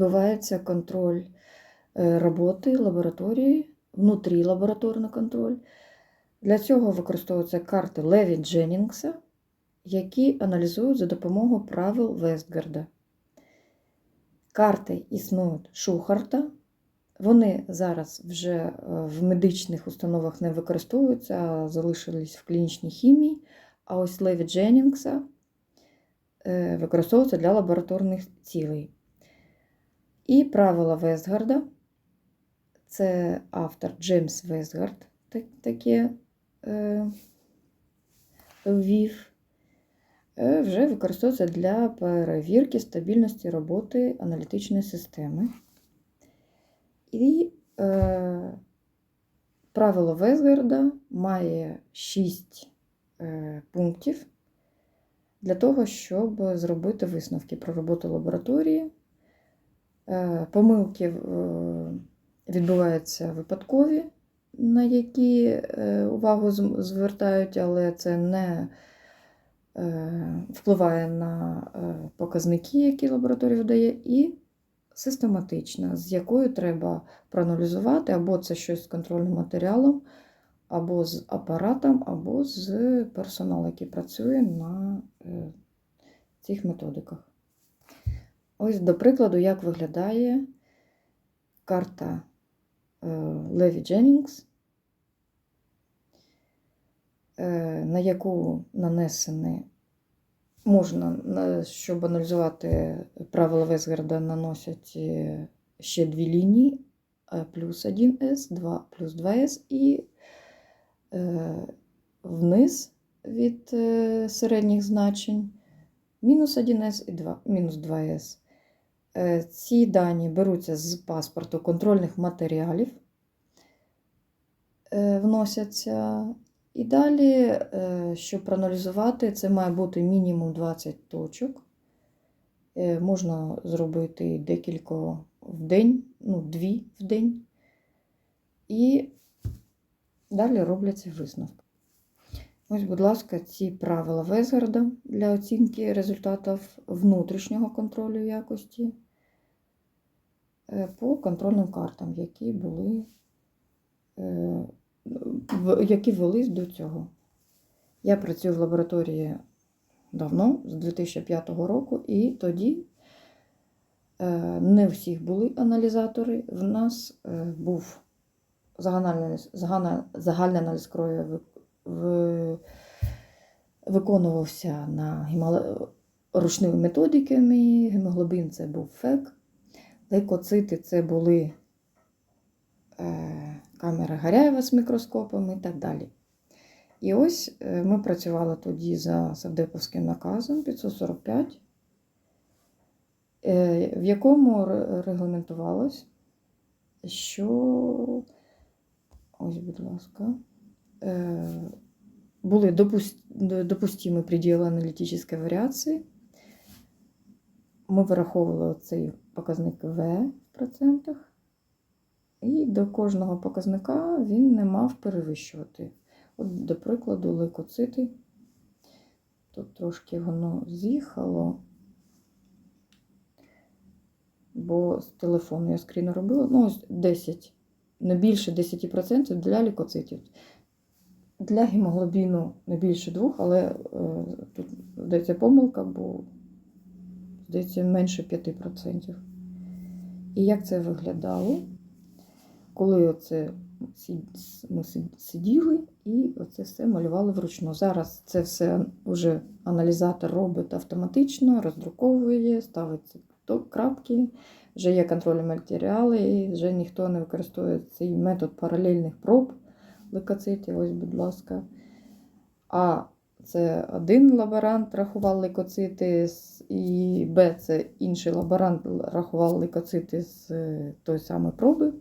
Відбувається контроль е, роботи лабораторії, внутрі лабораторний контроль. Для цього використовуються карти Леві Дженнінгса, які аналізують за допомогою правил Вестгарда. Карти існують Шухарта. Вони зараз вже е, в медичних установах не використовуються, а залишились в клінічній хімії. А ось Леві Дженнінгса е, використовуються для лабораторних цілей. І правила Вестгарда. Це автор Джеймс Вестгард так- таке е, ввів. Е, Вже використовується для перевірки стабільності роботи аналітичної системи. І е, правило Весгарда має 6 е, пунктів для того, щоб зробити висновки про роботу лабораторії. Е, помилки е, відбуваються випадкові, на які е, увагу звертають, але це не впливає на показники, які лабораторія видає, і систематична, з якою треба проаналізувати, або це щось з контрольним матеріалом, або з апаратом, або з персоналом, який працює на цих методиках. Ось, до прикладу, як виглядає карта е, Леві Дженнінгс, е, на яку нанесені можна, щоб аналізувати правила Весгарда, наносять е, ще дві лінії, плюс 1С, 2 плюс 2С і вниз від середніх значень мінус 1С і 2, мінус 2С. Е, Ці дані беруться з паспорту контрольних матеріалів, е, вносяться. І далі, е, щоб проаналізувати, це має бути мінімум 20 точок. Можна зробити декілька в день, ну, дві в день. І далі робляться висновки. Ось, будь ласка, ці правила Весгарда для оцінки результатів внутрішнього контролю якості по контрольним картам, які були, е, які велись до цього. Я працюю в лабораторії давно, з 2005 року, і тоді е, не всіх були аналізатори. В нас е, був загальний загальний аналіз крові в- виконувався на гемоло- ручними методиками. Гемоглобін це був ФЕК, лейкоцити це були е, камери Гаряєва з мікроскопами і так далі. І ось е, ми працювали тоді за Савдеповським наказом 545, е, в якому регламентувалось, що ось, будь ласка, були допус- допустимі предели аналітичної варіації. Ми вираховували цей показник В в процентах, і до кожного показника він не мав перевищувати. От, до прикладу, лейкоцити. Тут трошки воно з'їхало, бо з телефону я скрін робила. Ну, ось 10, не більше 10% для лейкоцитів. Для гемоглобіну не більше двох, але е, тут здається помилка, бо здається менше 5%. І як це виглядало? Коли оце ми сиділи і оце все малювали вручну. Зараз це все вже аналізатор робить автоматично, роздруковує, ставить крапки, вже є контрольні матеріали, і вже ніхто не використовує цей метод паралельних проб лейкоцитів, ось, будь ласка. А це один лаборант рахував лейкоцити, і Б це інший лаборант рахував лейкоцити з е, тої самої проби.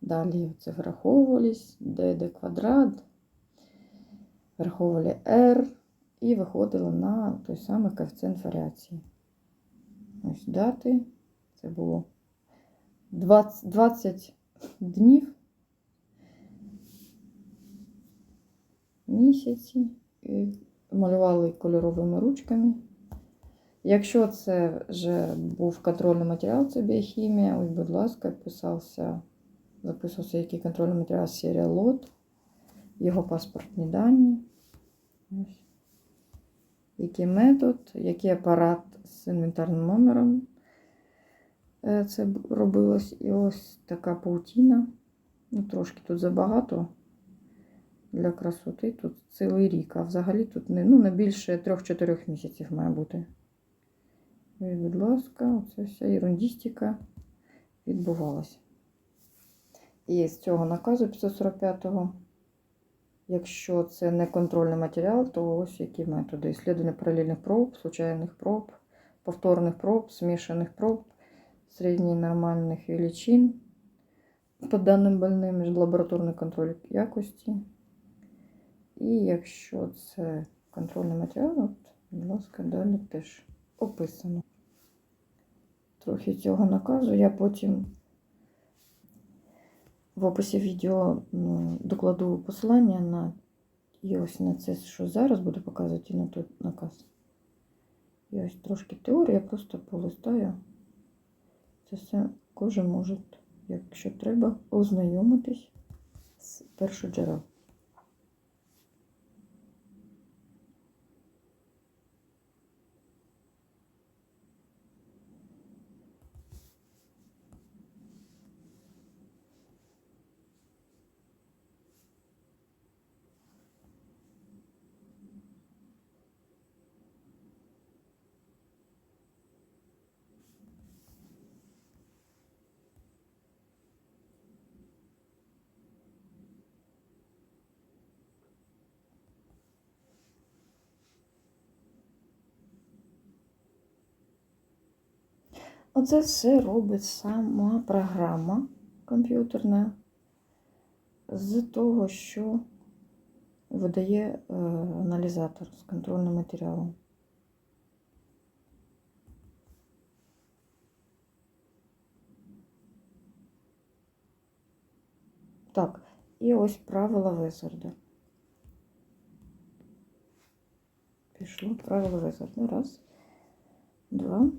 Далі це враховувались, ДД квадрат, враховували R і виходило на той самий коефіцієнт варіації. Ось дати. Це було 20, 20 днів, місяці. Малювали кольоровими ручками. Якщо це вже був контрольний матеріал, це біохімія, ось, будь ласка, писався, записувався який контрольний матеріал, серія лот, його паспортні дані. Ось. Який метод, який апарат з інвентарним номером е, це робилось. І ось така паутіна. Ну, трошки тут забагато для красоти. Тут цілий рік, а взагалі тут не, ну, не більше 3-4 місяців має бути. Ось, будь ласка, оце вся ерундістика відбувалася. І з цього наказу 545-го, якщо це не контрольний матеріал, то ось які методи. Ісследування паралельних проб, случайних проб, повторних проб, смішаних проб, середньонормальних величин по даним больним, міжлабораторний контроль якості. І якщо це контрольний матеріал, от, будь ласка, далі теж описано. Трохи цього наказу я потім в описі відео ну, докладу посилання на і ось на це, що зараз буду показувати, і на той наказ. І ось трошки теорії, я просто полистаю. Це все кожен може, якщо треба, ознайомитись з першоджерел. Оце все робить сама програма комп'ютерна з того, що видає е, аналізатор з контрольним матеріалом. Так, і ось правила Везарда. Пішло правило Везарда. Раз, два.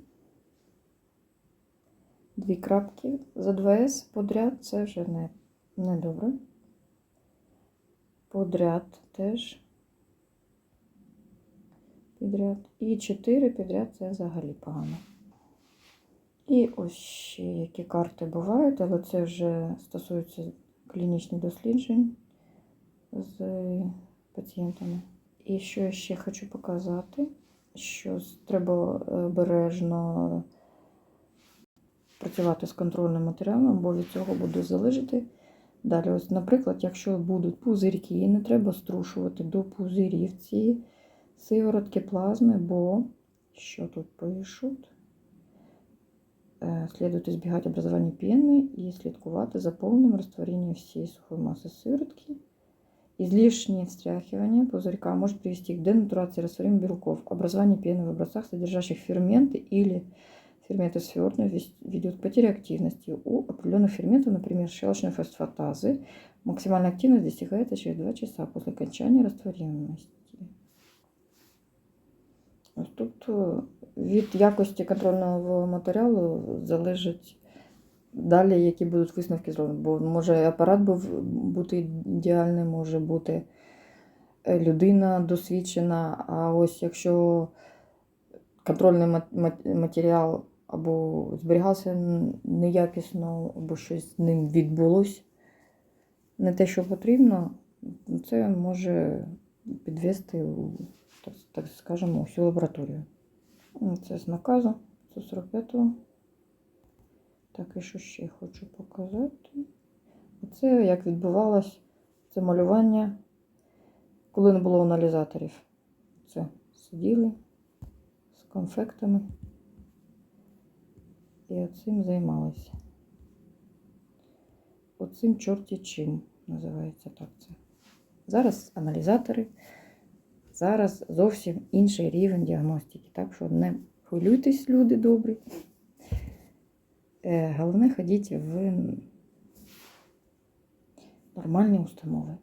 Дві крапки за 2С подряд це вже не, не добре. Подряд теж. Підряд. І 4 підряд це взагалі погано. І ось ще які карти бувають, але це вже стосується клінічних досліджень з пацієнтами. І що я ще хочу показати, що треба обережно працювати з контрольним матеріалом, бо від цього буде залежати. Далі, ось, наприклад, якщо будуть пузирки, не треба струшувати до пузирів ці сиворотки плазми, бо що тут пишуть? Е, Следует избегать образования пены и слідкувати за повним растворением всей сухой массы сыворотки. Излишнее встряхивание пузырька может привести к денатурации растворимых белков, образованию пены в образцах, содержащих ферменты или ферменты свертывания вес- ведет к потере активности. У определенных ферментов, например, щелочной фосфатазы, максимальная активность достигается через 2 часа после окончания растворимости. Ось Тут е, від якості контрольного матеріалу залежить далі, які будуть висновки зроблені. Бо може апарат був бути ідеальний, може бути е, людина досвідчена. А ось якщо контрольний мат- мат- матеріал або зберігався неякісно, або щось з ним відбулось, не те, що потрібно, це може підвести так, скажемо, всю лабораторію. Ну, Це з наказу 145-го. Так, і що ще хочу показати. Оце як відбувалось це малювання, коли не було аналізаторів. Це сиділи з конфектами і оцим займалися. Оцим чорті чим називається так це. Зараз аналізатори, зараз зовсім інший рівень діагностики. Так що не хвилюйтесь, люди добрі. Е, Головне ходіть в нормальні установи.